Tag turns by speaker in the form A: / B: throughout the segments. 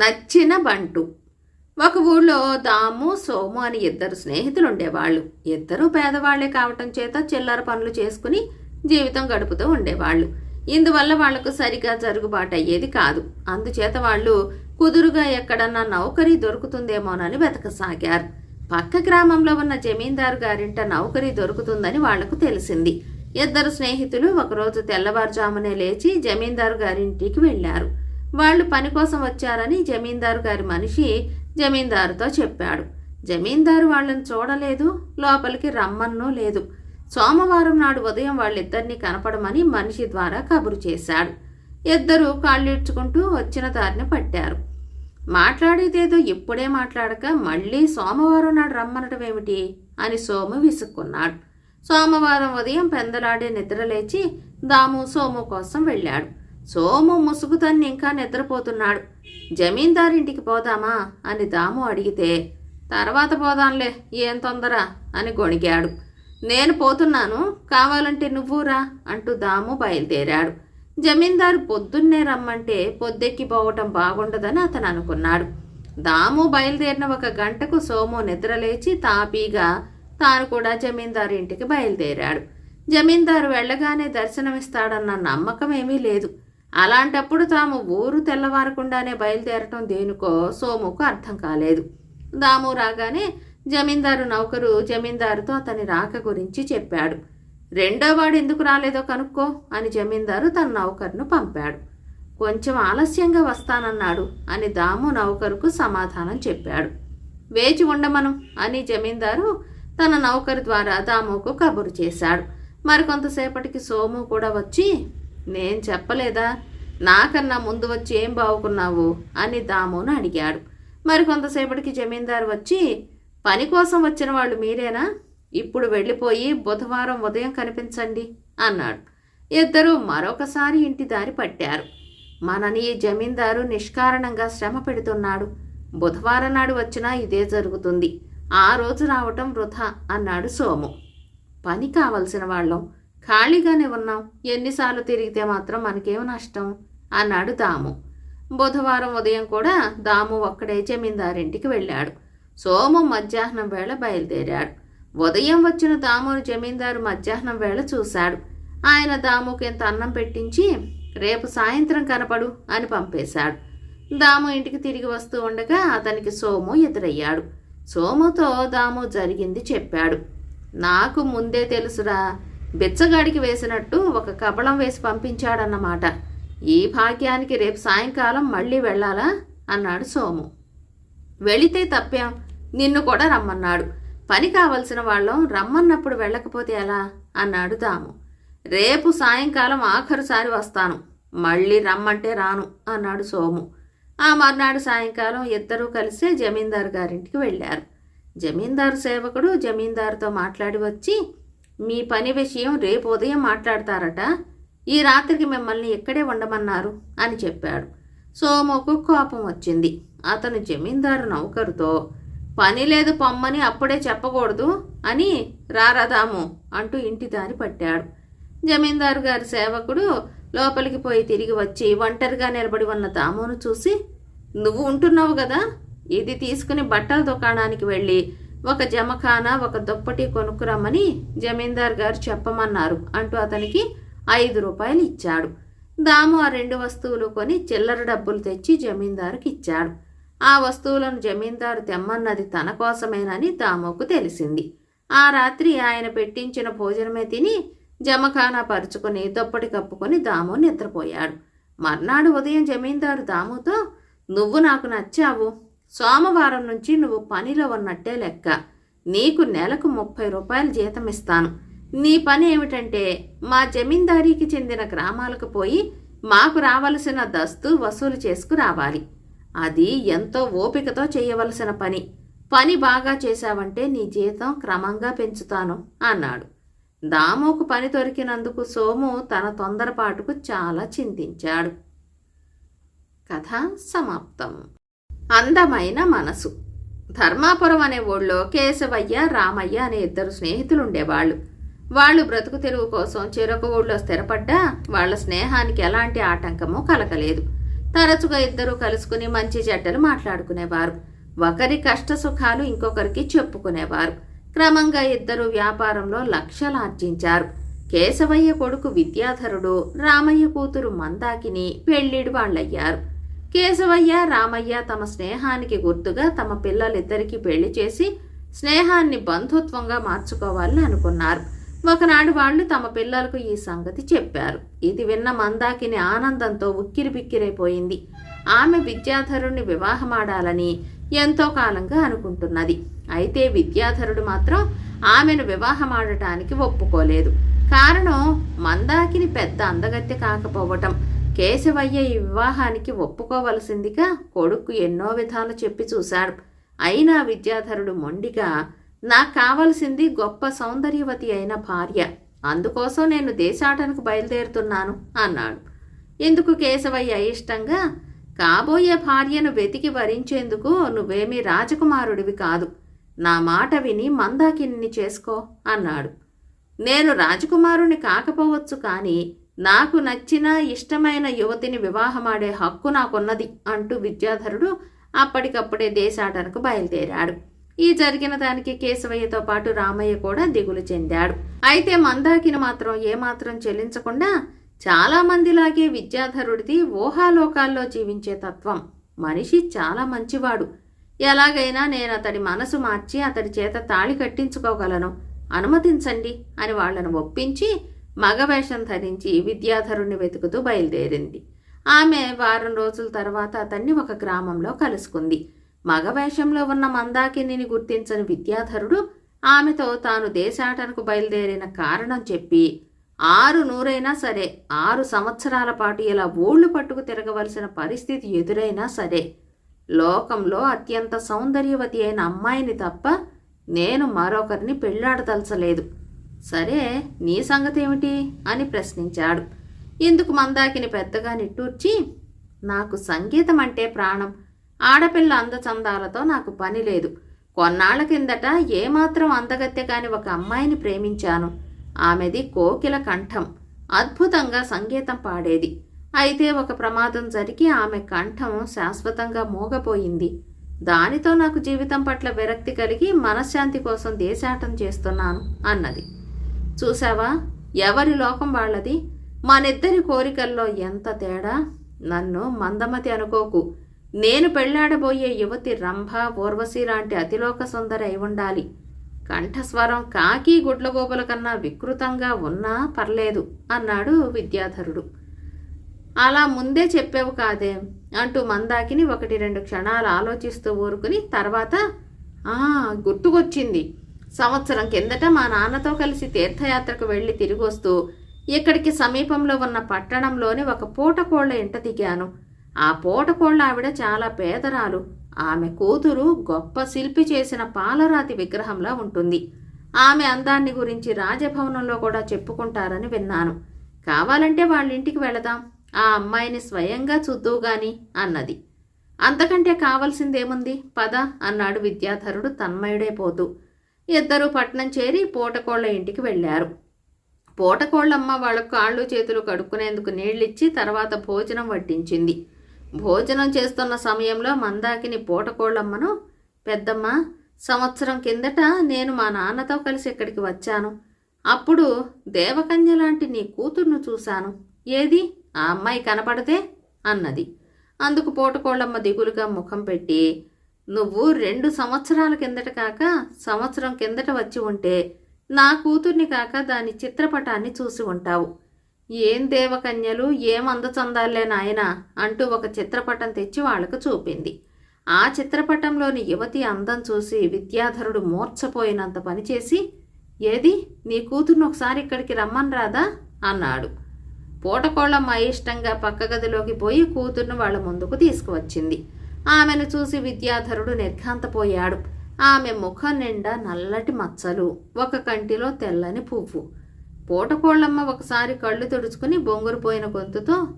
A: నచ్చిన బంటు. ఒక ఊళ్ళో దాము సోము అని ఇద్దరు స్నేహితులు ఉండేవాళ్ళు ఇద్దరూ పేదవాళ్ళే కావటం చేత చిల్లర పనులు చేసుకుని జీవితం గడుపుతూ ఉండేవాళ్ళు. ఇందువల్ల వాళ్ళకు సరిగా జరుగుబాటు అయ్యేది కాదు. అందుచేత వాళ్ళు కుదురుగా ఎక్కడన్నా నౌకరీ దొరుకుతుందేమోనని వెతకసాగారు. పక్క గ్రామంలో ఉన్న జమీందారు గారింట నౌకరీ దొరుకుతుందని వాళ్ళకు తెలిసింది. ఇద్దరు స్నేహితులు ఒకరోజు తెల్లవారుజామునే లేచి జమీందారు గారింటికి వెళ్ళారు వాళ్ళు పని కోసం వచ్చారని జమీందారు గారి మనిషి జమీందారుతో చెప్పాడు. జమీందారు వాళ్ళని చూడలేదు లోపలికి రమ్మన్నో లేదు. సోమవారం నాడు ఉదయం వాళ్ళిద్దరినీ కనపడమని మనిషి ద్వారా కబురు చేశాడు. ఇద్దరూ కాళ్ళీడ్చుకుంటూ వచ్చిన దారిని పట్టారు. మాట్లాడేదేదో ఇప్పుడే మాట్లాడక మళ్ళీ సోమవారం నాడు రమ్మనటం ఏమిటి? అని సోము విసుక్కున్నాడు. సోమవారం ఉదయం పెందలాడే నిద్రలేచి దాము సోము కోసం వెళ్ళాడు. సోము ముసుగుతన్ని ఇంకా నిద్రపోతున్నాడు. జమీందారింటికి పోదామా? అని దాము అడిగితే తర్వాత పోదాంలే ఏం తొందర? అని గొణిగాడు. నేను పోతున్నాను కావాలంటే నువ్వురా అంటూ దాము బయలుదేరాడు. జమీందారు పొద్దున్నే రమ్మంటే పొద్దెక్కిపోవటం బాగుండదని అతను అనుకున్నాడు. దాము బయలుదేరిన ఒక గంటకు సోము నిద్రలేచి తాపీగా తాను కూడా జమీందారు ఇంటికి బయలుదేరాడు. జమీందారు వెళ్ళగానే దర్శనమిస్తాడన్న నమ్మకం ఏమీ లేదు. అలాంటప్పుడు తాము ఊరు తెల్లవారకుండానే బయలుదేరటం దేనికో సోముకు అర్థం కాలేదు. దాము రాగానే జమీందారు నౌకరు జమీందారుతో అతని రాక గురించి చెప్పాడు. రెండో వాడు ఎందుకు రాలేదో కనుక్కో అని జమీందారు తన నౌకర్ను పంపాడు. కొంచెం ఆలస్యంగా వస్తానన్నాడు అని దాము నౌకరుకు సమాధానం చెప్పాడు. వేచి ఉండమను అని జమీందారు తన నౌకరు ద్వారా దాముకు కబురు చేశాడు. మరికొంతసేపటికి సోము కూడా వచ్చి నేను చెప్పలేదా? నాకన్నా ముందు వచ్చి ఏం బావుకున్నావు? అని దామును అడిగాడు. మరికొంతసేపటికి జమీందారు వచ్చి పని కోసం వచ్చిన వాళ్ళు మీరేనా? ఇప్పుడు వెళ్ళిపోయి బుధవారం ఉదయం కనిపించండి అన్నాడు. ఇద్దరూ మరొకసారి ఇంటి దారి పట్టారు. మనని ఈ జమీందారు నిష్కారణంగా శ్రమ పెడుతున్నాడు. బుధవారం నాడు వచ్చినా ఇదే జరుగుతుంది. ఆ రోజు రావటం వృధా అన్నాడు సోము. పని కావలసిన వాళ్ళం. ఖాళీగానే ఉన్నాం ఎన్నిసార్లు తిరిగితే మాత్రం మనకేం నష్టం? అన్నాడు దాము. బుధవారం ఉదయం కూడా దాము ఒక్కడే జమీందారింటికి వెళ్ళాడు. సోము మధ్యాహ్నం వేళ బయలుదేరాడు. ఉదయం వచ్చిన దామును జమీందారు మధ్యాహ్నం వేళ చూశాడు. ఆయన దాముకి ఇంత అన్నం పెట్టించి రేపు సాయంత్రం కనపడు అని పంపేశాడు. దాము ఇంటికి తిరిగి వస్తూ ఉండగా అతనికి సోము ఎదురయ్యాడు. సోముతో దాము జరిగింది చెప్పాడు. నాకు ముందే తెలుసురా బిచ్చగాడికి వేసినట్టు ఒక కబళం వేసి పంపించాడన్నమాట. ఈ భాగ్యానికి రేపు సాయంకాలం మళ్ళీ వెళ్ళాలా? అన్నాడు సోము. వెళితే తప్పాం? నిన్ను కూడా రమ్మన్నాడు. పని కావలసిన వాళ్ళం రమ్మన్నప్పుడు వెళ్ళకపోతే ఎలా? అన్నాడు దాము. రేపు సాయంకాలం ఆఖరుసారి వస్తాను. మళ్ళీ రమ్మంటే రాను అన్నాడు సోము. ఆ మర్నాడు సాయంకాలం ఇద్దరూ కలిసే జమీందారు గారింటికి వెళ్ళారు. జమీందారు సేవకుడు జమీందారుతో మాట్లాడి వచ్చి మీ పని విషయం రేపు ఉదయం మాట్లాడతారట. ఈ రాత్రికి మిమ్మల్ని ఇక్కడే ఉండమన్నారు అని చెప్పాడు. సోముకు కోపం వచ్చింది. అతను జమీందారు నౌకరుతో పని లేదు పొమ్మని అప్పుడే చెప్పకూడదు అని రారాదాము అంటూ ఇంటి దారి పట్టాడు. జమీందారు గారి సేవకుడు లోపలికి పోయి తిరిగి వచ్చి ఒంటరిగా నిలబడి ఉన్న దామును చూసి నువ్వు ఉంటున్నావు కదా ఇది తీసుకుని బట్టల దుకాణానికి వెళ్ళి ఒక జమఖానా ఒక దుప్పటి కొనుక్కురమ్మని జమీందార్ గారు చెప్పమన్నారు. అంటూ అతనికి ఐదు రూపాయలు ఇచ్చాడు. దాము ఆ రెండు వస్తువులు కొని చిల్లర డబ్బులు తెచ్చి జమీందారుకి ఇచ్చాడు. ఆ వస్తువులను జమీందారు తెమ్మన్నది తన కోసమేనని దాముకు తెలిసింది. ఆ రాత్రి ఆయన పెట్టించిన భోజనమే తిని జమఖానా పరుచుకుని దుప్పటి కప్పుకొని దాము నిద్రపోయాడు. మర్నాడు ఉదయం జమీందారు దాముతో నువ్వు నాకు నచ్చావు. సోమవారం నుంచి నువ్వు పనిలో ఉన్నట్టే లెక్క. నీకు నెలకు ముప్పై రూపాయలు జీతం ఇస్తాను నీ పని ఏమిటంటే మా జమీందారీకి చెందిన గ్రామాలకు పోయి మాకు రావలసిన దస్తు వసూలు చేసుకురావాలి. అది ఎంతో ఓపికతో చేయవలసిన పని. పని బాగా చేశావంటే నీ జీతం క్రమంగా పెంచుతాను అన్నాడు. దాముకు పని దొరికినందుకు సోము తన తొందరపాటుకు చాలా చింతించాడు. కథ సమాప్తం. అందమైన మనసు. ధర్మాపురం అనే ఊళ్ళో కేశవయ్య రామయ్య అనే ఇద్దరు స్నేహితులు ఉండేవాళ్ళు వాళ్ళు బ్రతుకు తెరువు కోసం చెరొక ఊళ్ళో స్థిరపడ్డా వాళ్ళ స్నేహానికి ఎలాంటి ఆటంకము కలగలేదు. తరచుగా ఇద్దరూ కలుసుకుని మంచి చెడ్డలు మాట్లాడుకునేవారు. ఒకరి కష్ట సుఖాలు ఇంకొకరికి చెప్పుకునేవారు. క్రమంగా ఇద్దరు వ్యాపారంలో లక్షలు ఆర్జించారు కేశవయ్య కొడుకు విద్యాధరుడు రామయ్య కూతురు మందాకిని పెళ్ళిడు వాళ్ళయ్యారు. కేశవయ్య రామయ్య తమ స్నేహానికి గుర్తుగా తమ పిల్లలిద్దరికీ పెళ్ళి చేసి స్నేహాన్ని బంధుత్వంగా మార్చుకోవాలని అనుకున్నారు. ఒకనాడు వాళ్ళు తమ పిల్లలకు ఈ సంగతి చెప్పారు. ఇది విన్న మందాకిని ఆనందంతో ఉక్కిరి బిక్కిరైపోయింది ఆమె విద్యాధరుణ్ణి వివాహమాడాలని ఎంతో కాలంగా అనుకుంటున్నది. అయితే విద్యాధరుడు మాత్రం ఆమెను వివాహమాడటానికి ఒప్పుకోలేదు. కారణం మందాకిని పెద్ద అందగత్తె కాకపోవటం. కేశవయ్య ఈ వివాహానికి ఒప్పుకోవలసిందిగా కొడుకు ఎన్నో విధాలు చెప్పి చూశాడు. అయినా విద్యాధరుడు మొండిగా నాకు కావలసింది గొప్ప సౌందర్యవతి అయిన భార్య. అందుకోసం నేను దేశాటనకు బయలుదేరుతున్నాను అన్నాడు. ఎందుకు కేశవయ్య ఇష్టంగా కాబోయే భార్యను వెతికి వరించేందుకు నువ్వేమీ రాజకుమారుడివి కాదు. నా మాట విని మందాకిని చేసుకో అన్నాడు. నేను రాజకుమారుని కాకపోవచ్చు కానీ నాకు నచ్చిన ఇష్టమైన యువతిని వివాహమాడే హక్కు నాకున్నది అంటూ విద్యాధరుడు అప్పటికప్పుడే దేశాటనకు బయలుదేరాడు. ఈ జరిగిన దానికి కేశవయ్యతో పాటు రామయ్య కూడా దిగులు చెందాడు. అయితే మందాకిని మాత్రం ఏమాత్రం చెల్లించకుండా చాలా మందిలాగే విద్యాధరుడిది ఊహాలోకాల్లో జీవించే తత్వం. మనిషి చాలా మంచివాడు. ఎలాగైనా నేను అతడి మనసు మార్చి అతడి చేత తాళి కట్టించుకోగలను. అనుమతించండి అని వాళ్ళను ఒప్పించి మగవేషం ధరించి విద్యాధరుణ్ణి వెతుకుతూ బయలుదేరింది. ఆమె వారం రోజుల తర్వాత అతన్ని ఒక గ్రామంలో కలుసుకుంది. మగవేషంలో ఉన్న మందాకిని గుర్తించని విద్యాధరుడు ఆమెతో తాను దేశాటనకు బయలుదేరిన కారణం చెప్పి ఆరు నూరైనా సరే ఆరు సంవత్సరాల పాటు ఇలా ఊళ్ళు పట్టుకు తిరగవలసిన పరిస్థితి ఎదురైనా సరే లోకంలో అత్యంత సౌందర్యవతి అయిన అమ్మాయిని తప్ప నేను మరొకరిని పెళ్ళాడదలచలేదు సరే నీ సంగతి ఏమిటి అని ప్రశ్నించాడు. ఇందుకు మందాకిని పెద్దగా నిట్టూర్చి నాకు సంగీతం అంటే ప్రాణం. ఆడపిల్ల అందచందాలతో నాకు పని లేదు. కొన్నాళ్ళ కిందట ఏమాత్రం అందగత్తె కాని ఒక అమ్మాయిని ప్రేమించాను. ఆమెది కోకిల కంఠం. అద్భుతంగా సంగీతం పాడేది. అయితే ఒక ప్రమాదం జరిగి ఆమె కంఠం శాశ్వతంగా మూగపోయింది. దానితో నాకు జీవితం పట్ల విరక్తి కలిగి మనశ్శాంతి కోసం దేశాటం చేస్తున్నాను అన్నది. చూసావా ఎవరి లోకం వాళ్ళది? మనిద్దరి కోరికల్లో ఎంత తేడా? నన్ను మందమతి అనుకోకు. నేను పెళ్ళాడబోయే యువతి రంభ ఊర్వశి లాంటి అతిలోక సుందరి అయి ఉండాలి. కంఠస్వరం కాకి గుడ్లగోపుల కన్నా వికృతంగా ఉన్నా పర్లేదు అన్నాడు విద్యాధరుడు. అలా ముందే చెప్పావు కాదే అంటూ మందాకిని ఒకటి రెండు క్షణాలు ఆలోచిస్తూ ఊరుకుని తర్వాత ఆ గుర్తుకొచ్చింది. సంవత్సరం కిందట మా నాన్నతో కలిసి తీర్థయాత్రకు వెళ్ళి తిరిగి వస్తూ ఇక్కడికి సమీపంలో ఉన్న పట్టణంలోని ఒక పూటకోళ్ళ ఇంట దిగాను. ఆ పూటకోళ్ళ ఆవిడ చాలా పేదరాలు. ఆమె కూతురు గొప్ప శిల్పి చేసిన పాలరాతి విగ్రహంలా ఉంటుంది. ఆమె అందాన్ని గురించి రాజభవనంలో కూడా చెప్పుకుంటారని విన్నాను. కావాలంటే వాళ్ళ ఇంటికి వెళదాం. ఆ అమ్మాయిని స్వయంగా చూద్దువు గాని అన్నది. అంతకంటే కావలసిందేముంది? పద అన్నాడు విద్యాధరుడు తన్మయుడైపోతూ. ఇద్దరూ పట్నం చేరి పూటకోళ్ళ ఇంటికి వెళ్ళారు. పూటకోళ్ళమ్మ వాళ్ళ కాళ్ళు చేతులు కడుక్కునేందుకు నీళ్ళిచ్చి తర్వాత భోజనం వడ్డించింది. భోజనం చేస్తున్న సమయంలో మందాకిని పూటకోళ్ళమ్మను పెద్దమ్మ సంవత్సరం కిందట నేను మా నాన్నతో కలిసి ఇక్కడికి వచ్చాను. అప్పుడు దేవకన్య లాంటి నీ కూతుర్ను చూశాను. ఏది? ఆ అమ్మాయి కనపడదే? అన్నది. అందుకు పూటకోళ్ళమ్మ దిగులుగా ముఖం పెట్టి నువ్వు రెండు సంవత్సరాల కిందట కాక సంవత్సరం కిందట వచ్చి ఉంటే నా కూతుర్ని కాక దాని చిత్రపటాన్ని చూసి ఉంటావు. ఏం దేవకన్యలు ఏం అందచందాలే నాయనా అంటూ ఒక చిత్రపటం తెచ్చి వాళ్ళకు చూపింది. ఆ చిత్రపటంలోని యువతి అందం చూసి విద్యాధరుడు మూర్ఛపోయినంత పనిచేసి ఏది? నీ కూతుర్ని ఒకసారి ఇక్కడికి రమ్మని రాదా? అన్నాడు. పూటకోళ్ళమ్మ ఇష్టంగా పక్క గదిలోకి పోయి కూతుర్ను వాళ్ళ ముందుకు తీసుకువచ్చింది. ఆమెను చూసి విద్యాధరుడు నిర్ఘాంతపోయాడు. ఆమె ముఖం నిండా నల్లటి మచ్చలు ఒక కంటిలో తెల్లని పువ్వు. పూటకోళ్ళమ్మ ఒకసారి కళ్ళు తుడుచుకుని బొంగురుపోయిన గొంతుతో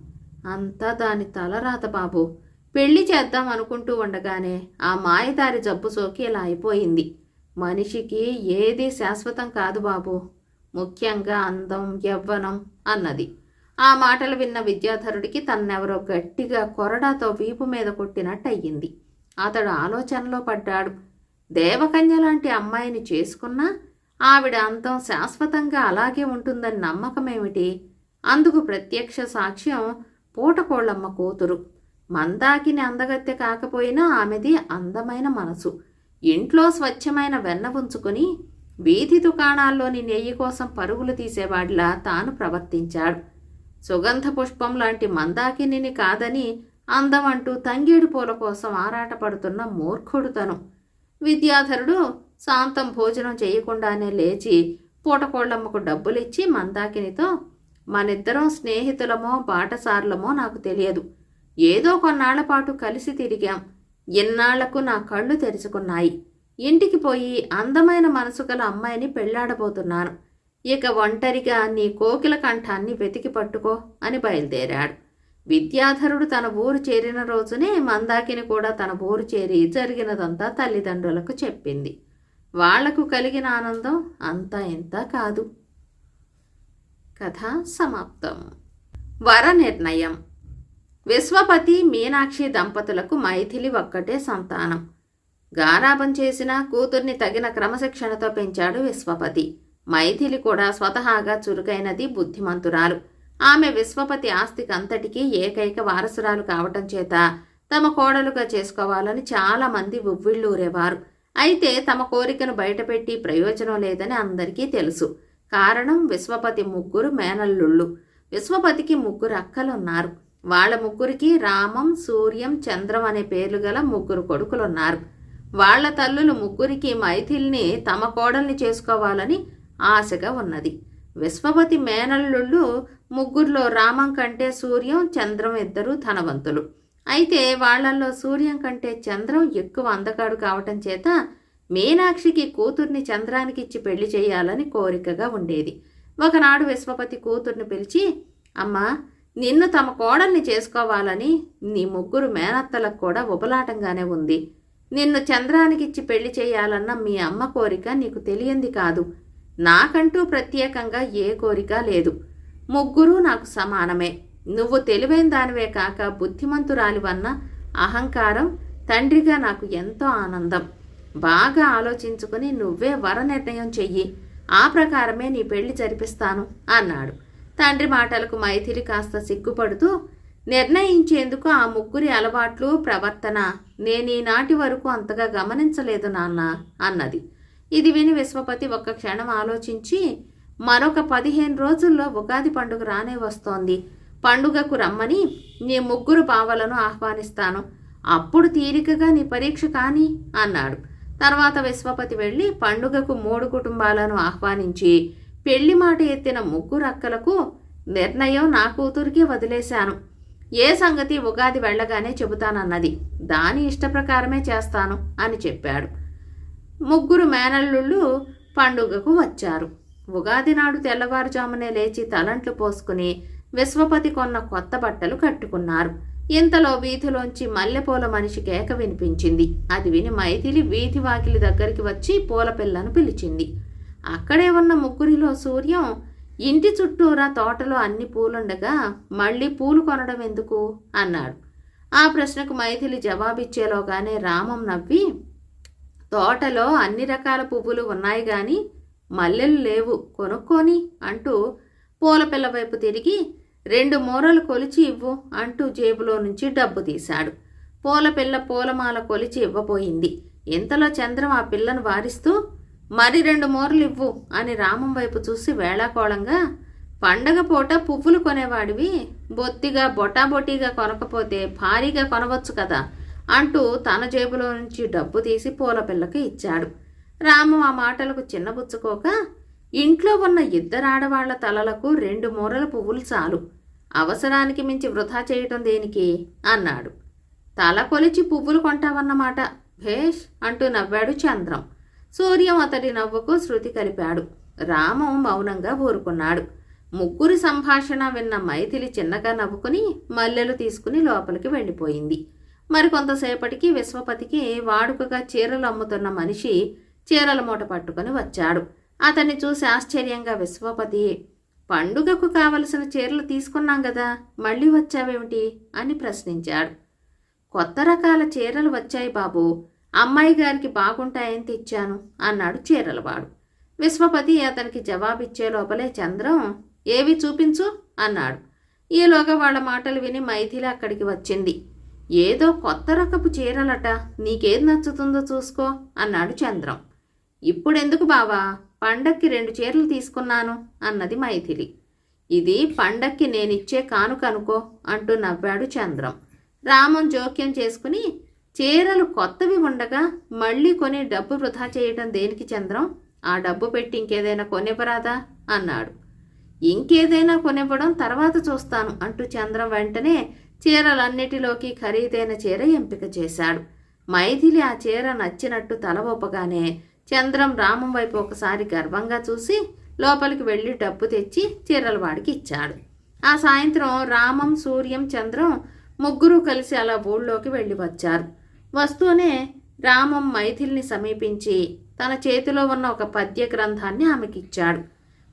A: అంతా దాని తలరాత బాబు. పెళ్ళి చేద్దాం అనుకుంటూ ఉండగానే ఆ మాయదారి జబ్బు సోకి ఇలా అయిపోయింది. మనిషికి ఏది శాశ్వతం కాదు బాబు. ముఖ్యంగా అందం యవ్వనం అన్నది. ఆ మాటలు విన్న విద్యాధరుడికి తన్నెవరో గట్టిగా కొరడాతో వీపు మీద కొట్టినట్టయింది. అతడు ఆలోచనలో పడ్డాడు. దేవకన్య లాంటి అమ్మాయిని చేసుకున్నా ఆవిడ అంతం శాశ్వతంగా అలాగే ఉంటుందని నమ్మకమేమిటి? అందుకు ప్రత్యక్ష సాక్ష్యం పూటకోళ్ళమ్మ కూతురు. మందాకిని అందగత్తె కాకపోయినా ఆమెది అందమైన మనసు. ఇంట్లో స్వచ్ఛమైన వెన్న ఉంచుకుని వీధి దుకాణాల్లోని నెయ్యి కోసం పరుగులు తీసేవాడిలా తాను ప్రవర్తించాడు. సుగంధ పుష్పం లాంటి మందాకినిని కాదని అందం అంటూ తంగేడు పూల కోసం ఆరాటపడుతున్న మూర్ఖుడు తను విద్యాధరుడు శాంతం భోజనం చేయకుండానే లేచి పూటకోళ్ళమ్మకు డబ్బులిచ్చి మందాకినితో మనిద్దరం స్నేహితులమో బాటసార్లమో నాకు తెలియదు. ఏదో కొన్నాళ్ళ పాటు కలిసి తిరిగాం. ఎన్నాళ్ళకు నా కళ్ళు తెరుచుకున్నాయి. ఇంటికి పోయి అందమైన మనసు గల అమ్మాయిని పెళ్ళాడబోతున్నాను. ఇక ఒంటరిగా నీ కోకిల కంఠాన్ని వెతికి పట్టుకో అని బయలుదేరాడు. విద్యాధరుడు తన ఊరు చేరిన రోజునే మందాకిని కూడా తన ఊరు చేరి జరిగినదంతా తల్లిదండ్రులకు చెప్పింది. వాళ్ళకు కలిగిన ఆనందం అంతా ఇంత కాదు. కథ సమాప్తం. వర నిర్ణయం. విశ్వపతి మీనాక్షి దంపతులకు మైథిలి ఒక్కటే సంతానం. గారాబం చేసిన కూతుర్ని తగిన క్రమశిక్షణతో పెంచాడు విశ్వపతి. మైథిలి కూడా స్వతహాగా చురుకైనది బుద్ధిమంతురాలు. ఆమె విశ్వపతి ఆస్తికంతటికీ ఏకైక వారసురాలు కావటం చేత తమ కోడలుగా చేసుకోవాలని చాలా మంది ఉవ్విళ్ళూరేవారు. అయితే తమ కోరికను బయటపెట్టి ప్రయోజనం లేదని అందరికీ తెలుసు. కారణం విశ్వపతి ముగ్గురు మేనల్లుళ్ళు. విశ్వపతికి ముగ్గురు అక్కలున్నారు. వాళ్ళ ముగ్గురికి రామం సూర్యం చంద్రం అనే పేర్లు గల ముగ్గురు కొడుకులున్నారు. వాళ్ళ తల్లులు ముగ్గురికి మైథిల్ని తమ కోడల్ని చేసుకోవాలని ఆశగా ఉన్నది. విశ్వపతి మేనల్లుళ్ళు ముగ్గురులో రామం కంటే సూర్యం చంద్రం ఇద్దరు ధనవంతులు. అయితే వాళ్ళల్లో సూర్యం కంటే చంద్రం ఎక్కువ అందగాడు కావటం చేత మీనాక్షికి కూతుర్ని చంద్రానికి ఇచ్చి పెళ్ళి చేయాలని కోరికగా ఉండేది. ఒకనాడు విశ్వపతి కూతుర్ని పిలిచి అమ్మా నిన్ను తమ కోడల్ని చేసుకోవాలని నీ ముగ్గురు మేనత్తలకు కూడా ఉపలాటంగానే ఉంది. నిన్ను చంద్రానికిచ్చి పెళ్ళి చేయాలన్న మీ అమ్మ కోరిక నీకు తెలియంది కాదు. నాకంటూ ప్రత్యేకంగా ఏ కోరిక లేదు. ముగ్గురూ నాకు సమానమే. నువ్వు తెలివైన దానివే కాక బుద్ధిమంతురాలివన్న అహంకారం తండ్రిగా నాకు ఎంతో ఆనందం. బాగా ఆలోచించుకుని నువ్వే వర నిర్ణయం చెయ్యి. ఆ ప్రకారమే నీ పెళ్ళి జరిపిస్తాను అన్నాడు. తండ్రి మాటలకు మైథిలి కాస్త సిగ్గుపడుతూ నిర్ణయించేందుకు ఆ ముగ్గురి అలవాట్లు ప్రవర్తన నేనీనాటి వరకు అంతగా గమనించలేదు నాన్న అన్నది. ఇది విని విశ్వపతి ఒక్క క్షణం ఆలోచించి మరొక పదిహేను రోజుల్లో ఉగాది పండుగ రానే వస్తోంది. పండుగకు రమ్మని నీ ముగ్గురు బావలను ఆహ్వానిస్తాను. అప్పుడు తీరికగా నీ పరీక్ష కాని అన్నాడు. తర్వాత విశ్వపతి వెళ్ళి పండుగకు మూడు కుటుంబాలను ఆహ్వానించి పెళ్ళి మాట ఎత్తిన ముగ్గురు అక్కలకు నిర్ణయం నా కూతురికి వదిలేశాను. ఏ సంగతి ఉగాది వెళ్ళగానే చెబుతానన్నది. దాని ఇష్టప్రకారమే చేస్తాను అని చెప్పాడు. ముగ్గురు మేనల్లుళ్ళు పండుగకు వచ్చారు. ఉగాది నాడు తెల్లవారుజామునే లేచి తలంట్లు పోసుకుని విశ్వపతి కొన్న కొత్త బట్టలు కట్టుకున్నారు. ఇంతలో వీధిలోంచి మల్లెపూల మనిషి కేక వినిపించింది. అది విని మైథిలి వీధి వాకిలి దగ్గరికి వచ్చి పూల పిల్లను పిలిచింది. అక్కడే ఉన్న ముగ్గురిలో సూర్యం ఇంటి చుట్టూరా తోటలో అన్ని పూలుండగా మళ్ళీ పూలు కొనడం ఎందుకు? అన్నాడు. ఆ ప్రశ్నకు మైథిలి జవాబిచ్చేలోగానే రామం నవ్వి తోటలో అన్ని రకాల పువ్వులు ఉన్నాయి గాని మల్లెలు లేవు. కొనుక్కొని అంటూ పూలపిల్ల వైపు తిరిగి రెండు మూరలు కొలిచి ఇవ్వు అంటూ జేబులో నుంచి డబ్బు తీశాడు. పూలపిల్ల పూలమాల కొలిచి ఇవ్వబోయింది. ఇంతలో చంద్రం ఆ పిల్లను వారిస్తూ మరి రెండు మూరలు ఇవ్వు అని రామం వైపు చూసి వేళాకోళంగా పండగ పూట పువ్వులు కొనేవాడివి. బొత్తిగా బొటాబొటీగా కొనకపోతే భారీగా కొనవచ్చు కదా. అంటూ తన జేబులో నుంచి డబ్బు తీసి పూల పిల్లకి ఇచ్చాడు. రామం ఆ మాటలకు చిన్నబుచ్చుకోక ఇంట్లో ఉన్న ఇద్దరు ఆడవాళ్ళ తలలకు రెండు మూరల పువ్వులు చాలు. అవసరానికి మించి వృధా చేయటం దేనికి? అన్నాడు. తల కొలిచి పువ్వులు కొంటావన్నమాట భేష్ అంటూ నవ్వాడు చంద్రం. సూర్యం అతడి నవ్వుకు శృతి కలిపాడు. రామం మౌనంగా ఊరుకున్నాడు. ముగ్గురి సంభాషణ విన్న మైథిలి చిన్నగా నవ్వుకుని మల్లెలు తీసుకుని లోపలికి వెళ్ళిపోయింది. మరికొంతసేపటికి విశ్వపతికి వాడుకగా చీరలు అమ్ముతున్న మనిషి చీరల మూట పట్టుకుని వచ్చాడు. అతన్ని చూసి ఆశ్చర్యంగా విశ్వపతి పండుగకు కావలసిన చీరలు తీసుకున్నాం కదా మళ్ళీ వచ్చావేమిటి? అని ప్రశ్నించాడు. కొత్త రకాల చీరలు వచ్చాయి బాబు అమ్మాయి గారికి బాగుంటాయని తెచ్చాను అన్నాడు చీరలవాడు. విశ్వపతి అతనికి జవాబిచ్చే లోపలే చంద్రం ఏవి చూపించు? అన్నాడు. ఈలోగా వాళ్ళ మాటలు విని మైథిలి అక్కడికి వచ్చింది. ఏదో కొత్త రకపు చీరలట. నీకేది నచ్చుతుందో చూసుకో అన్నాడు చంద్రం. ఇప్పుడెందుకు బావా? పండక్కి రెండు చీరలు తీసుకున్నాను అన్నది మైథిలి. ఇది పండక్కి నేనిచ్చే కానుక అనుకో అంటూ నవ్వాడు చంద్రం. రామం జోక్యం చేసుకుని చీరలు కొత్తవి ఉండగా మళ్ళీ కొని డబ్బు వృధా చేయటం దేనికి చంద్రం? ఆ డబ్బు పెట్టి ఇంకేదైనా కొనివ్వరాదా? అన్నాడు. ఇంకేదైనా కొనివ్వడం తర్వాత చూస్తాను అంటూ చంద్రం వెంటనే చీరలన్నిటిలోకి ఖరీదైన చీర ఎంపిక చేశాడు. మైథిలి ఆ చీర నచ్చినట్టు తల ఊపగానే చంద్రం రామం వైపు ఒకసారి గర్వంగా చూసి లోపలికి వెళ్ళి డబ్బు తెచ్చి చీరల వాడికి ఇచ్చాడు. ఆ సాయంత్రం రామం సూర్యం చంద్రం ముగ్గురు కలిసి అలా ఊళ్ళోకి వెళ్ళి వచ్చారు. వస్తూనే రామం మైథిలిని సమీపించి తన చేతిలో ఉన్న ఒక పద్య గ్రంథాన్ని ఆమెకిచ్చాడు.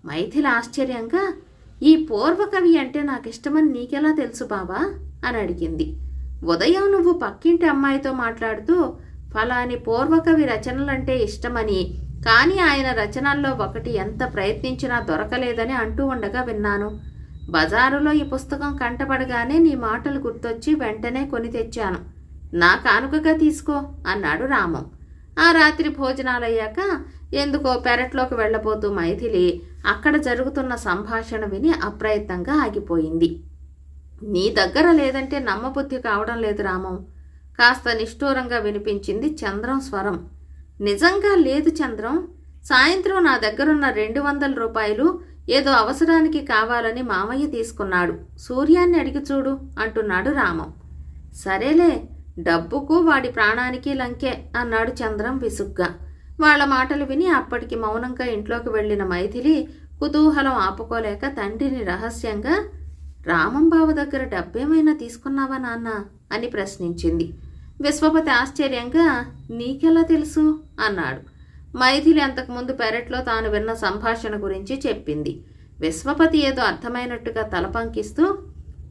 A: మైథిలి ఆశ్చర్యంగా ఈ పూర్వకవి అంటే నాకు ఇష్టమని నీకెలా తెలుసు బావా? అని అడిగింది. ఉదయం నువ్వు పక్కింటి అమ్మాయితో మాట్లాడుతూ ఫలాని పూర్వకవి రచనలంటే ఇష్టమని కానీ ఆయన రచనల్లో ఒకటి ఎంత ప్రయత్నించినా దొరకలేదని అంటూ ఉండగా విన్నాను. బజారులో ఈ పుస్తకం కంటపడగానే నీ మాటలు గుర్తొచ్చి వెంటనే కొని తెచ్చాను. నా కానుకగా తీసుకో అన్నాడు రామం. ఆ రాత్రి భోజనాలయ్యాక ఎందుకో పెరట్లోకి వెళ్ళబోతూ మైథిలి అక్కడ జరుగుతున్న సంభాషణ విని అప్రయత్నంగా ఆగిపోయింది. నీ దగ్గర లేదంటే నమ్మబుద్ధి కావడం లేదు రామం. కాస్త నిష్ఠూరంగా వినిపించింది చంద్రం స్వరం. నిజంగా లేదు చంద్రం. సాయంత్రం నా దగ్గరున్న రెండు వందల రూపాయలు ఏదో అవసరానికి కావాలని మామయ్య తీసుకున్నాడు. సూర్యాన్ని అడిగి చూడు అంటున్నాడు రామం. సరేలే డబ్బుకు వాడి ప్రాణానికి లంకే అన్నాడు చంద్రం విసుగ్గా. వాళ్ళ మాటలు విని అప్పటికి మౌనంగా ఇంట్లోకి వెళ్ళిన మైథిలి కుతూహలం ఆపుకోలేక తండ్రిని రహస్యంగా రామంబావ దగ్గర డబ్బేమైనా తీసుకున్నావా నాన్న? అని ప్రశ్నించింది. విశ్వపతి ఆశ్చర్యంగా నీకెలా తెలుసు? అన్నాడు. మైథిలి అంతకుముందు పెరట్లో తాను విన్న సంభాషణ గురించి చెప్పింది. విశ్వపతి ఏదో అర్థమైనట్టుగా తలపంకిస్తూ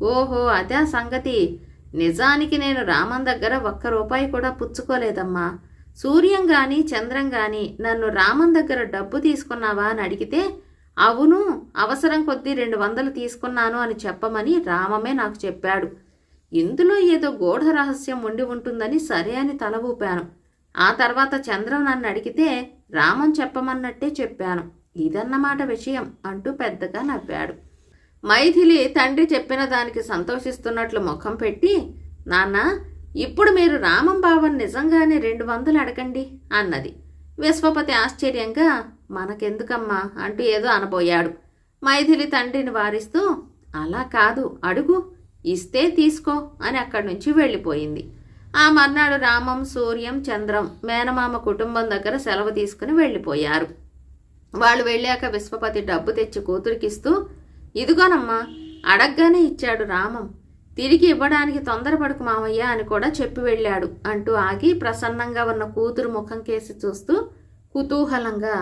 A: ఓహో అదే సంగతి. నిజానికి నేను రామన్ దగ్గర ఒక్క రూపాయి కూడా పుచ్చుకోలేదమ్మా. సూర్యం గాని చంద్రం గాని నన్ను రామన్ దగ్గర డబ్బు తీసుకున్నావా అని అడిగితే అవును అవసరం కొద్దీ రెండు వందలు తీసుకున్నాను అని చెప్పమని రామమే నాకు చెప్పాడు. ఇందులో ఏదో గూఢ రహస్యం ఉండి ఉంటుందని సరే అని తల ఊపాను. ఆ తర్వాత చంద్రం నన్ను అడిగితే రామం చెప్పమన్నట్టే చెప్పాను. ఇదన్నమాట విషయం అంటూ పెద్దగా నవ్వాడు. మైథిలి తండ్రి చెప్పిన దానికి సంతోషిస్తున్నట్లు ముఖం పెట్టి నాన్న ఇప్పుడు మీరు రామం బావన్ నిజంగానే రెండు వందలు అడగండి అన్నది. విశ్వపతి ఆశ్చర్యంగా మనకెందుకమ్మా అంటూ ఏదో అనబోయాడు. మైథిలి తండ్రిని వారిస్తూ అలా కాదు అడుగు ఇస్తే తీసుకో అని అక్కడి నుంచి వెళ్ళిపోయింది. ఆ మర్నాడు రామం సూర్యం చంద్రం మేనమామ కుటుంబం దగ్గర సెలవు తీసుకుని వెళ్ళిపోయారు. వాళ్ళు వెళ్ళాక విశ్వపతి డబ్బు తెచ్చి కూతురికిస్తూ ఇదిగోనమ్మా అడగ్గానే ఇచ్చాడు రామం. తిరిగి ఇవ్వడానికి తొందరపడుకు మామయ్య అని కూడా చెప్పి వెళ్ళాడు అంటూ ఆగి ప్రసన్నంగా ఉన్న కూతురు ముఖం కేసి చూస్తూ కుతూహలంగా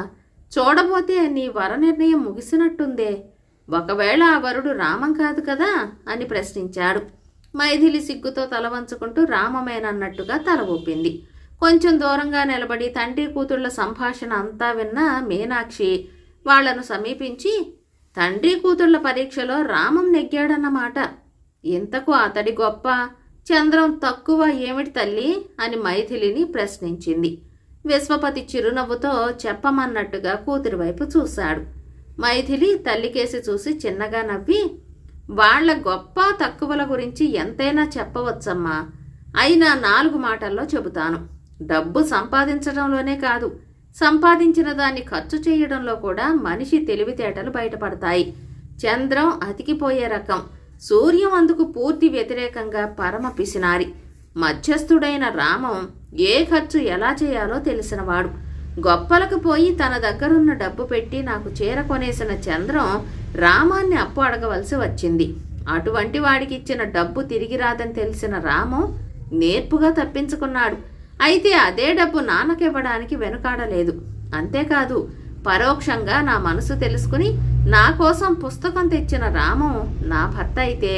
A: చూడబోతే నీ వర నిర్ణయం ముగిసినట్టుందే. ఒకవేళ ఆ వరుడు రామం కాదు కదా? అని ప్రశ్నించాడు. మైథిలి సిగ్గుతో తల వంచుకుంటూ రామమేనన్నట్టుగా తల ఊపింది. కొంచెం దూరంగా నిలబడి తండ్రి కూతుళ్ళ సంభాషణ అంతా విన్న మీనాక్షి వాళ్ళను సమీపించి తండ్రి కూతుళ్ళ పరీక్షలో రామం నెగ్గాడన్నమాట. ఇంతకు అతడి గొప్ప చంద్రం తక్కువ ఏమిటి తల్లి? అని మైథిలిని ప్రశ్నించింది. విశ్వపతి చిరునవ్వుతో చెప్పమన్నట్టుగా కూతురి వైపు చూశాడు. మైథిలి తల్లికేసి చూసి చిన్నగా నవ్వి వాళ్ళ గొప్ప తక్కువల గురించి ఎంతైనా చెప్పవచ్చమ్మా. అయినా నాలుగు మాటల్లో చెబుతాను. డబ్బు సంపాదించడంలోనే కాదు సంపాదించిన దాన్ని ఖర్చు చేయడంలో కూడా మనిషి తెలివితేటలు బయటపడతాయి. చంద్రం అతికిపోయే రకం సూర్యం అందుకు పూర్తి వ్యతిరేకంగా పరమ పిసినారి. మధ్యస్థుడైన రామం ఏ ఖర్చు ఎలా చేయాలో తెలిసినవాడు గొప్పలకు పోయి తన దగ్గరున్న డబ్బు పెట్టి నాకు చీర కొనేసిన చంద్రం రామాన్ని అప్పు అడగవలసి వచ్చింది. అటువంటి వాడికి ఇచ్చిన డబ్బు తిరిగి రాదని తెలిసిన రామం నేర్పుగా తప్పించుకున్నాడు. అయితే అదే డబ్బు నాన్నకివ్వడానికి వెనుకాడలేదు. అంతేకాదు పరోక్షంగా నా మనసు తెలుసుకుని నా కోసం పుస్తకం తెచ్చిన రామం నా భర్త అయితే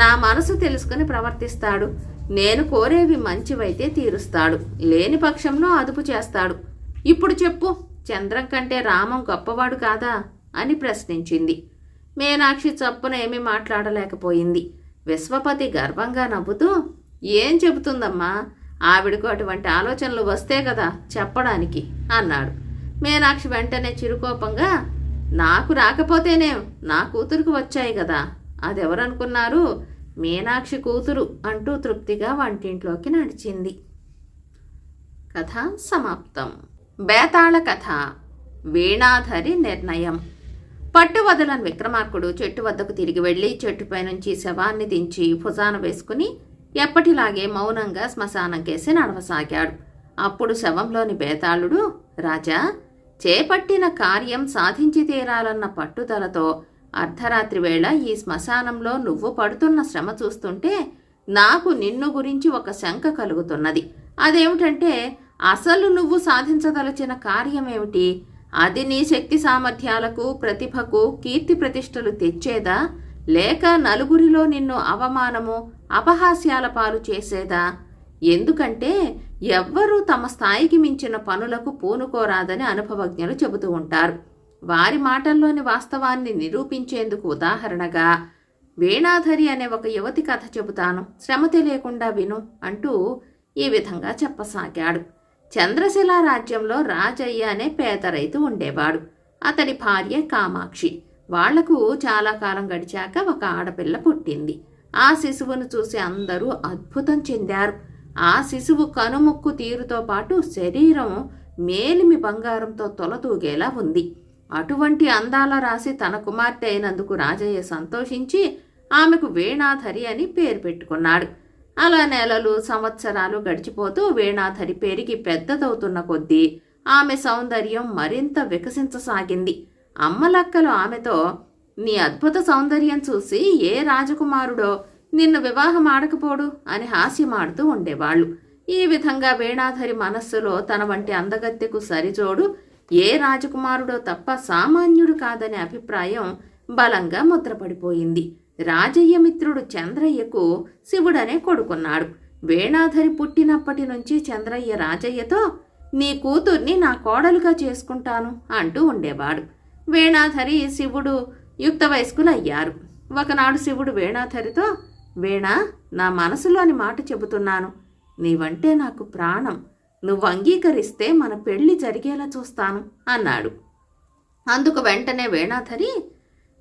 A: నా మనసు తెలుసుకుని ప్రవర్తిస్తాడు. నేను కోరేవి మంచివైతే తీరుస్తాడు లేని పక్షంలో అదుపు చేస్తాడు. ఇప్పుడు చెప్పు చంద్రం కంటే రామం గొప్పవాడు కాదా? అని ప్రశ్నించింది. మీనాక్షి చప్పున ఏమీ మాట్లాడలేకపోయింది. విశ్వపతి గర్వంగా నవ్వుతూ ఏం చెబుతుందమ్మా? ఆవిడకు అటువంటి ఆలోచనలు వస్తే కదా చెప్పడానికి అన్నాడు. మీనాక్షి వెంటనే చిరుకోపంగా నాకు రాకపోతేనేం నా కూతురుకు వచ్చాయి కదా. అదెవరనుకున్నారు? మీనాక్షి కూతురు అంటూ తృప్తిగా వంటింట్లోకి నడిచింది. కథ సమాప్తం. బేతాళ కథ. వీణాధరి నిర్ణయం. పట్టు వదలని విక్రమార్కుడు చెట్టు వద్దకు తిరిగి వెళ్ళి చెట్టుపై నుంచి శవాన్ని దించి భుజాన వేసుకుని ఎప్పటిలాగే మౌనంగా శ్మశానం కేసి నడవసాగాడు. అప్పుడు శవంలోని బేతాళుడు రాజా చేపట్టిన కార్యం సాధించి తీరాలన్న పట్టుదలతో అర్ధరాత్రి వేళ ఈ శ్మశానంలో నువ్వు పడుతున్న శ్రమ చూస్తుంటే నాకు నిన్ను గురించి ఒక శంక కలుగుతున్నది. అదేమిటంటే అసలు నువ్వు సాధించదలచిన కార్యమేమిటి? అది నీ శక్తి సామర్థ్యాలకు ప్రతిభకు కీర్తి ప్రతిష్టలు తెచ్చేదా? లేక నలుగురిలో నిన్ను అవమానము అపహాస్యాల పాలు చేసేదా? ఎందుకంటే ఎవ్వరూ తమ స్థాయికి మించిన పనులకు పూనుకోరాదని అనుభవజ్ఞులు చెబుతూ ఉంటారు. వారి మాటల్లోని వాస్తవాన్ని నిరూపించేందుకు ఉదాహరణగా వేణాధరి అనే ఒక యువతి కథ చెబుతాను. శ్రమ తెలియకుండా విను అంటూ ఈ విధంగా చెప్పసాగాడు. చంద్రశిల రాజ్యంలో రాజయ్య అనే పేద రైతు ఉండేవాడు. అతడి భార్య కామాక్షి. వాళ్ళకు చాలా కాలం గడిచాక ఒక ఆడపిల్ల పుట్టింది. ఆ శిశువును చూసి అందరూ అద్భుతం చెందారు. ఆ శిశువు కనుముక్కు తీరుతో పాటు శరీరం మేలిమి బంగారంతో తొలతూగేలా ఉంది. అటువంటి అందాల రాసి తన కుమార్తె అయినందుకు రాజయ్య సంతోషించి ఆమెకు వేణాధరి అని పేరు పెట్టుకున్నాడు. అలా నెలలు సంవత్సరాలు గడిచిపోతూ వేణాధరి పెరిగి పెద్దదవుతున్న కొద్దీ ఆమె సౌందర్యం మరింత వికసించసాగింది. అమ్మలక్కలు ఆమెతో నీ అద్భుత సౌందర్యం చూసి ఏ రాజకుమారుడో? నిన్ను వివాహం ఆడకపోడు? అని హాస్యమాడుతూ ఉండేవాళ్ళు. ఈ విధంగా వేణాధరి మనస్సులో తన వంటి అందగత్తెకు సరిజోడు ఏ రాజకుమారుడో తప్ప సామాన్యుడు కాదనే అభిప్రాయం బలంగా ముద్రపడిపోయింది. రాజయ్య మిత్రుడు చంద్రయ్యకు శివుడనే కొడుకున్నాడు. వేణాధరి పుట్టినప్పటి నుంచి చంద్రయ్య రాజయ్యతో నీ కూతుర్ని నా కోడలుగా చేసుకుంటాను అంటూ ఉండేవాడు. వేణాధరి శివుడు యుక్త వయస్కులయ్యారు. ఒకనాడు శివుడు వేణాధరితో వేణా నా మనసులోని మాట చెబుతున్నాను. నీవంటే నాకు ప్రాణం. నువ్వు అంగీకరిస్తే మన పెళ్ళి జరిగేలా చూస్తాను అన్నాడు. అందుకు వెంటనే వేణాధరి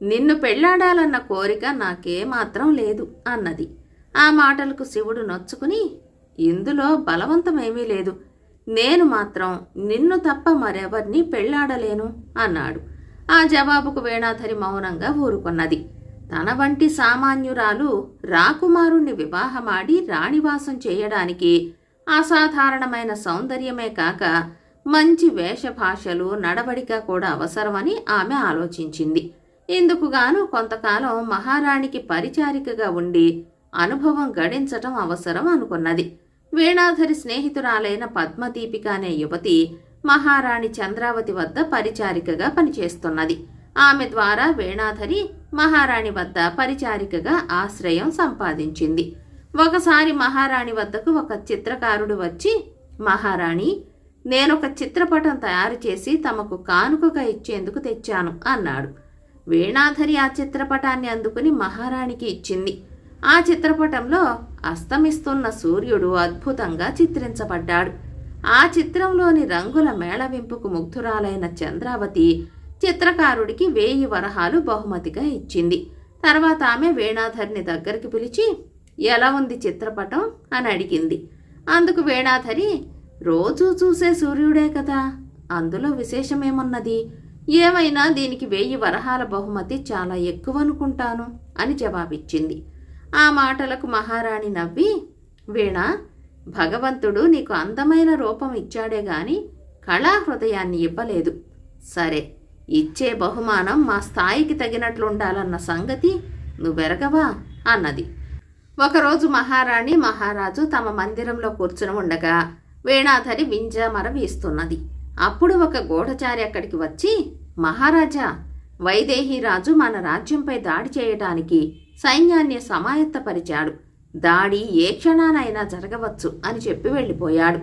A: నిన్ను పెళ్ళాడాలన్న కోరిక నాకేమాత్రం లేదు అన్నది. ఆ మాటలకు శివుడు నొచ్చుకుని ఇందులో బలవంతమేమీ లేదు. నేను మాత్రం నిన్ను తప్ప మరెవరిని పెళ్ళాడలేను అన్నాడు. ఆ జవాబుకు వేణాధరి మౌనంగా ఊరుకున్నది. తన వంటి సామాన్యురాలు రాకుమారుణ్ణి వివాహమాడి రాణివాసం చేయడానికి అసాధారణమైన సౌందర్యమే కాక మంచి వేషభాషలు నడవడిక కూడా అవసరమని ఆమె ఆలోచించింది. ఇందుకుగాను కొంతకాలం మహారాణికి పరిచారికగా ఉండి అనుభవం గడించటం అవసరం అనుకున్నది. వీణాధరి స్నేహితురాలైన పద్మదీపిక అనే యువతి మహారాణి చంద్రావతి వద్ద పరిచారికగా పనిచేస్తున్నది. ఆమె ద్వారా వీణాధరి మహారాణి వద్ద పరిచారికగా ఆశ్రయం సంపాదించింది. ఒకసారి మహారాణి వద్దకు ఒక చిత్రకారుడు వచ్చి మహారాణి నేనొక చిత్రపటం తయారు చేసి తమకు కానుకగా ఇచ్చేందుకు తెచ్చాను అన్నాడు. వీణాధరి ఆ చిత్రపటాన్ని అందుకుని మహారాణికి ఇచ్చింది. ఆ చిత్రపటంలో అస్తమిస్తున్న సూర్యుడు అద్భుతంగా చిత్రించబడ్డాడు. ఆ చిత్రంలోని రంగుల మేళవింపుకు ముగ్ధురాలైన చంద్రావతి చిత్రకారుడికి వేయి వరహాలు బహుమతిగా ఇచ్చింది. తర్వాత ఆమె వేణాధరిని దగ్గరికి పిలిచి ఎలా ఉంది చిత్రపటం అని అడిగింది. అందుకు వేణాధరి రోజూ చూసే సూర్యుడే కదా అందులో విశేషమేమున్నది? ఏమైనా దీనికి వెయ్యి వరహాల బహుమతి చాలా ఎక్కువ అనుకుంటాను అని జవాబిచ్చింది. ఆ మాటలకు మహారాణి నవ్వి వీణ భగవంతుడు నీకు అందమైన రూపం ఇచ్చాడే గాని కళా హృదయాన్ని ఇవ్వలేదు. సరే ఇచ్చే బహుమానం మా స్థాయికి తగినట్లుండాలన్న సంగతి నువ్వెరగవా? అన్నది. ఒకరోజు మహారాణి మహారాజు తమ మందిరంలో కూర్చుని ఉండగా వేణాధరి వింజామర వీస్తున్నది అప్పుడు ఒక గూఢచారి అక్కడికి వచ్చి మహారాజా వైదేహిరాజు మన రాజ్యంపై దాడి చేయటానికి సైన్యాన్ని సమాయత్తపరిచాడు. దాడి ఏ క్షణానైనా జరగవచ్చు అని చెప్పి వెళ్ళిపోయాడు.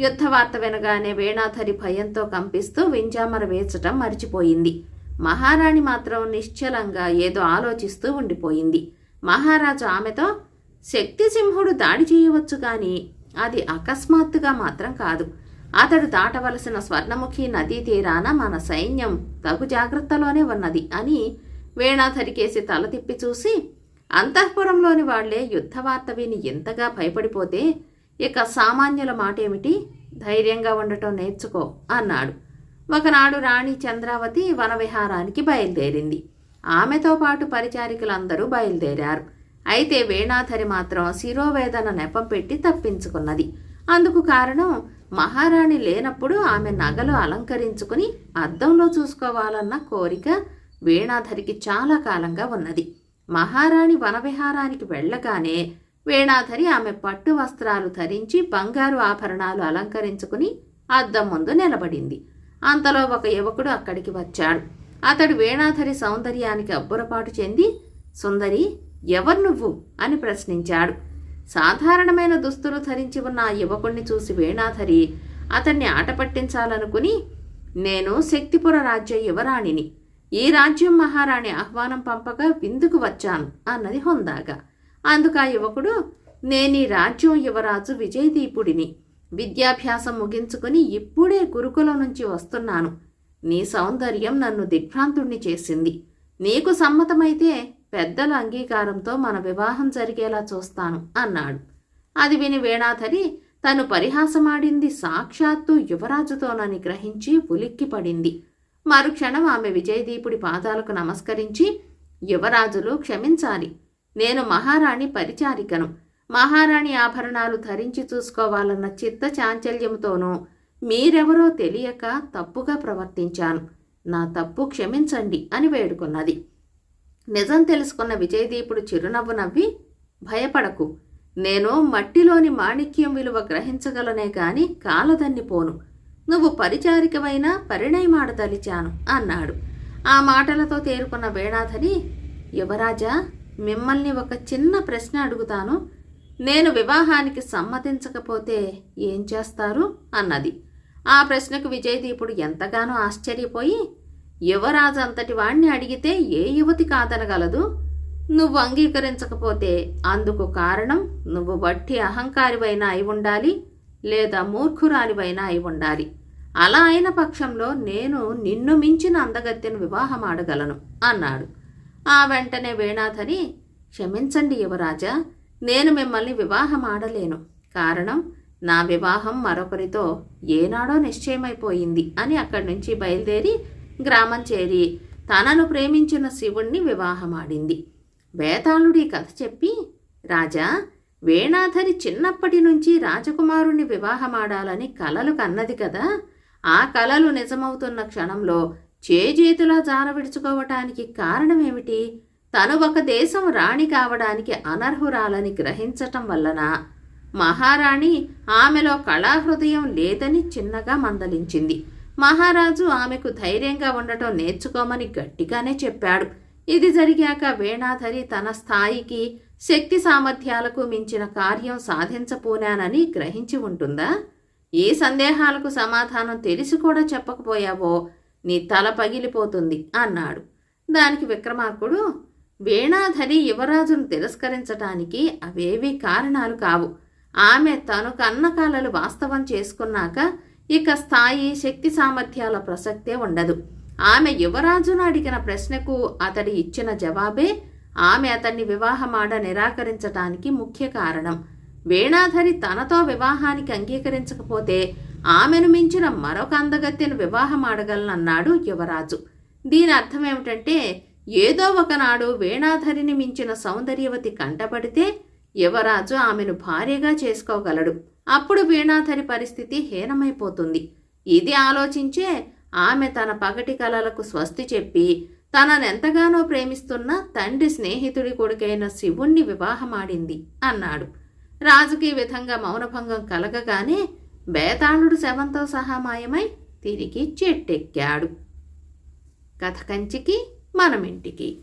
A: యుద్ధవార్త వినగానే వేణాధరి భయంతో కంపిస్తూ వింజామర వేచటం మరిచిపోయింది. మహారాణి మాత్రం నిశ్చలంగా ఏదో ఆలోచిస్తూ ఉండిపోయింది. మహారాజు ఆమెతో శక్తిసింహుడు దాడి చేయవచ్చు కానీ అది అకస్మాత్తుగా మాత్రం కాదు. అతడు దాటవలసిన స్వర్ణముఖి నదీ తీరాన మన సైన్యం తగు జాగ్రత్తలోనే ఉన్నది అని వేణాధరికేసి తల తిప్పి చూసి అంతఃపురంలోని వాళ్ళే యుద్ధవార్త విని ఎంతగా భయపడిపోతే ఇక సామాన్యుల మాటేమిటి? ధైర్యంగా ఉండటం నేర్చుకో అన్నాడు. ఒకనాడు రాణి చంద్రావతి వనవిహారానికి బయలుదేరింది. ఆమెతో పాటు పరిచారికలందరూ బయలుదేరారు. అయితే వేణాధరి మాత్రం శిరోవేదన నెపం పెట్టి తప్పించుకున్నది. అందుకు కారణం మహారాణి లేనప్పుడు ఆమె నగలు అలంకరించుకుని అద్దంలో చూసుకోవాలన్న కోరిక వేణాధరికి చాలా కాలంగా ఉన్నది. మహారాణి వనవిహారానికి వెళ్ళగానే వేణాధరి ఆమె పట్టు వస్త్రాలు ధరించి బంగారు ఆభరణాలు అలంకరించుకుని అద్దం ముందు నిలబడింది. అంతలో ఒక యువకుడు అక్కడికి వచ్చాడు. అతడు వేణాధరి సౌందర్యానికి అబ్బురపాటు చెంది సుందరి ఎవరు నువ్వు? అని ప్రశ్నించాడు. సాధారణమైన దుస్తులు ధరించి ఉన్న ఆ యువకుణ్ణి చూసి వేణాధరి అతన్ని ఆట పట్టించాలనుకుని నేను శక్తిపుర రాజ్య యువరాణిని. ఈ రాజ్యం మహారాణి ఆహ్వానం పంపగా విందుకు వచ్చాను అన్నది హుందాగా. అందుకు ఆ యువకుడు నేను ఈ రాజ్యం యువరాజు విజయదీపుడిని. విద్యాభ్యాసం ముగించుకుని ఇప్పుడే గురుకులం నుంచి వస్తున్నాను. నీ సౌందర్యం నన్ను దిగ్భ్రాంతుణ్ణి చేసింది. నీకు సమ్మతమైతే పెద్దల అంగీకారంతో మన వివాహం జరిగేలా చూస్తాను అన్నాడు. అది విని వేణాధరి తను పరిహాసమాడింది సాక్షాత్తు యువరాజుతోనని గ్రహించి ఉలిక్కిపడింది. మరుక్షణం ఆమె విజయదీపుడి పాదాలకు నమస్కరించి యువరాజులు క్షమించాలి. నేను మహారాణి పరిచారికను. మహారాణి ఆభరణాలు ధరించి చూసుకోవాలన్న చిత్త చాంచల్యంతోనూ మీరెవరో తెలియక తప్పుగా ప్రవర్తించాను. నా తప్పు క్షమించండి అని వేడుకున్నది. నిజం తెలుసుకున్న విజయదీపుడు చిరునవ్వు నవ్వి భయపడకు. నేను మట్టిలోని మాణిక్యం విలువ గ్రహించగలనే గాని కాలదన్నిపోను నువ్వు పరిచారికమైన పరిణయమాడదలిచాను అన్నాడు. ఆ మాటలతో తేరుకున్న వేణాధని యువరాజా మిమ్మల్ని ఒక చిన్న ప్రశ్న అడుగుతాను. నేను వివాహానికి సమ్మతించకపోతే ఏం చేస్తారు? అన్నది. ఆ ప్రశ్నకు విజయదీపుడు ఎంతగానో ఆశ్చర్యపోయి యువరాజు అంతటి వాణ్ణి అడిగితే ఏ యువతి కాదనగలదు? నువ్వు అంగీకరించకపోతే అందుకు కారణం నువ్వు వట్టి అహంకారివైనా అయి ఉండాలి లేదా మూర్ఖురాలివైనా అయి ఉండాలి. అలా అయిన పక్షంలో నేను నిన్ను మించిన అందగత్తెను వివాహం ఆడగలను అన్నాడు. ఆ వెంటనే వేణాధరి క్షమించండి యువరాజా నేను మిమ్మల్ని వివాహం ఆడలేను కారణం నా వివాహం మరొకరితో ఏనాడో నిశ్చయమైపోయింది అని అక్కడి నుంచి బయలుదేరి గ్రామం చేరి తనను ప్రేమించిన శివుణ్ణి వివాహమాడింది. వేతాళుడి కథ చెప్పి రాజా వేణాధరి చిన్నప్పటి నుంచి రాజకుమారుణ్ణి వివాహమాడాలని కలలు కన్నది కదా. ఆ కలలు నిజమవుతున్న క్షణంలో చేజేతులా జాన విడుచుకోవటానికి కారణమేమిటి తను ఒక దేశం రాణి కావడానికి అనర్హురాలని గ్రహించటం వలన మహారాణి ఆమెలో కళాహృదయం లేదని చిన్నగా మందలించింది. మహారాజు ఆమెకు ధైర్యంగా ఉండటం నేర్చుకోమని గట్టిగానే చెప్పాడు. ఇది జరిగాక వేణాధరి తన స్థాయికి శక్తి సామర్థ్యాలకు మించిన కార్యం సాధించపోనానని గ్రహించి ఉంటుందా? ఈ సందేహాలకు సమాధానం తెలిసి కూడా చెప్పకపోయావో? నీ తల పగిలిపోతుంది అన్నాడు. దానికి విక్రమార్కుడు వేణాధరి యువరాజును తిరస్కరించటానికి అవేవీ కారణాలు కావు. ఆమె తను కన్న కలలు వాస్తవం చేసుకున్నాక ఇక స్థాయి శక్తి సామర్థ్యాల ప్రసక్తే ఉండదు. ఆమె యువరాజును అడిగిన ప్రశ్నకు అతడి ఇచ్చిన జవాబే ఆమె అతన్ని వివాహమాడ నిరాకరించటానికి ముఖ్య కారణం. వేణాధరి తనతో వివాహానికి అంగీకరించకపోతే ఆమెను మించిన మరొక అందగత్యను వివాహమాడగలనన్నాడు యువరాజు. దీని అర్థం ఏమిటంటే ఏదో ఒకనాడు వేణాధరిని మించిన సౌందర్యవతి కంటపడితే యువరాజు ఆమెను భార్యగా చేసుకోగలడు. అప్పుడు వీణాధరి పరిస్థితి హీనమైపోతుంది. ఇది ఆలోచించే ఆమె తన పగటి కలలకు స్వస్తి చెప్పి తననెంతగానో ప్రేమిస్తున్న తండ్రి స్నేహితుడి కొడుకైన శివుణ్ణి వివాహమాడింది అన్నాడు. రాజుకి విధంగా మౌనభంగం కలగగానే బేతాళుడు శవంతో సహా మాయమై తిరిగి చెట్టెక్కాడు. కథ కంచికి మనమింటికి.